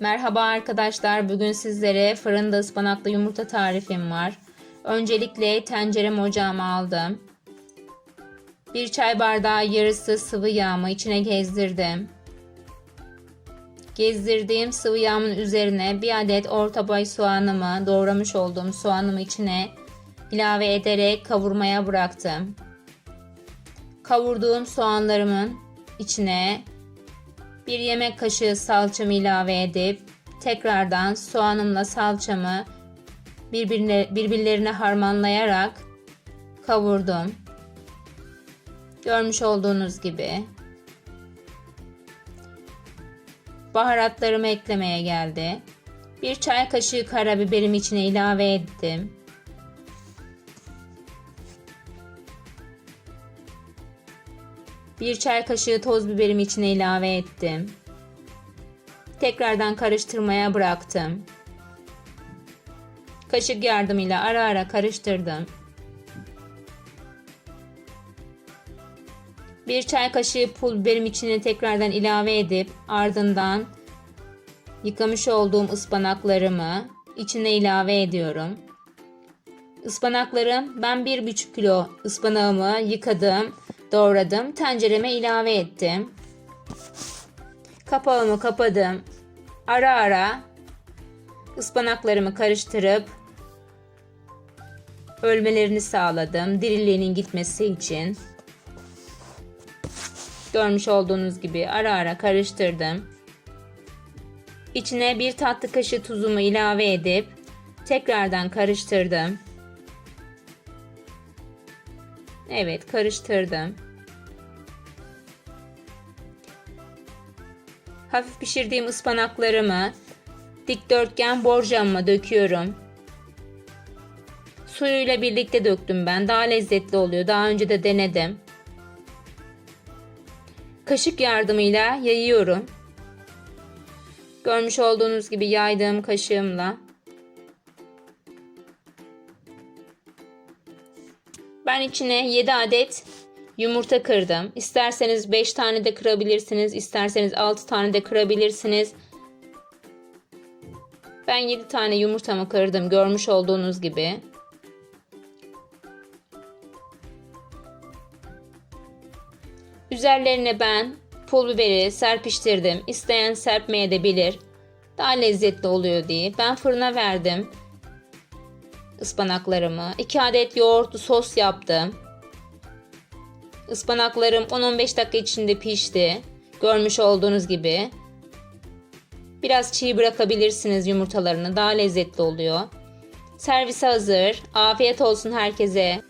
Merhaba arkadaşlar. Bugün sizlere fırında ıspanaklı yumurta tarifim var. Öncelikle tencerem ocağıma aldım. Bir çay bardağı yarısı sıvı yağımı içine gezdirdim. Gezdirdiğim sıvı yağımın üzerine bir adet orta boy soğanımı, doğramış olduğum soğanımı içine ilave ederek kavurmaya bıraktım. Kavurduğum soğanlarımın içine bir yemek kaşığı salçamı ilave edip tekrardan soğanımla salçamı birbirine, birbirlerine harmanlayarak kavurdum. Görmüş olduğunuz gibi. Baharatlarımı eklemeye geldi. Bir çay kaşığı karabiberimi içine ilave ettim. Bir çay kaşığı toz biberimi içine ilave ettim. Tekrardan karıştırmaya bıraktım. Kaşık yardımıyla ara ara karıştırdım. Bir çay kaşığı pul biberim içine tekrardan ilave edip ardından yıkamış olduğum ıspanaklarımı içine ilave ediyorum. Ispanaklarım ben 1,5 kilo ıspanağımı yıkadım, doğradım, tencereme ilave ettim. Kapağımı kapadım. Ara ara ıspanaklarımı karıştırıp ölmelerini sağladım. Diriliğinin gitmesi için. Görmüş olduğunuz gibi ara ara karıştırdım. İçine bir tatlı kaşığı tuzumu ilave edip tekrardan karıştırdım. Evet karıştırdım. Hafif pişirdiğim ıspanaklarımı dikdörtgen borcamıma döküyorum. Suyuyla birlikte döktüm ben. Daha lezzetli oluyor. Daha önce de denedim. Kaşık yardımıyla yayıyorum. Görmüş olduğunuz gibi yaydığım kaşığımla. Ben içine 7 adet yumurta kırdım. İsterseniz 5 tane de kırabilirsiniz. isterseniz 6 tane de kırabilirsiniz. Ben 7 tane yumurtamı kırdım görmüş olduğunuz gibi. Üzerlerine ben pul biberi serpiştirdim. İsteyen serpmeye de bilir. Daha lezzetli oluyor diye. Ben fırına verdim ıspanaklarımı. 2 adet yoğurtlu sos yaptım. Ispanaklarım 10-15 dakika içinde pişti. Görmüş olduğunuz gibi. Biraz çiğ bırakabilirsiniz yumurtalarını. Daha lezzetli oluyor. Servise hazır. Afiyet olsun herkese.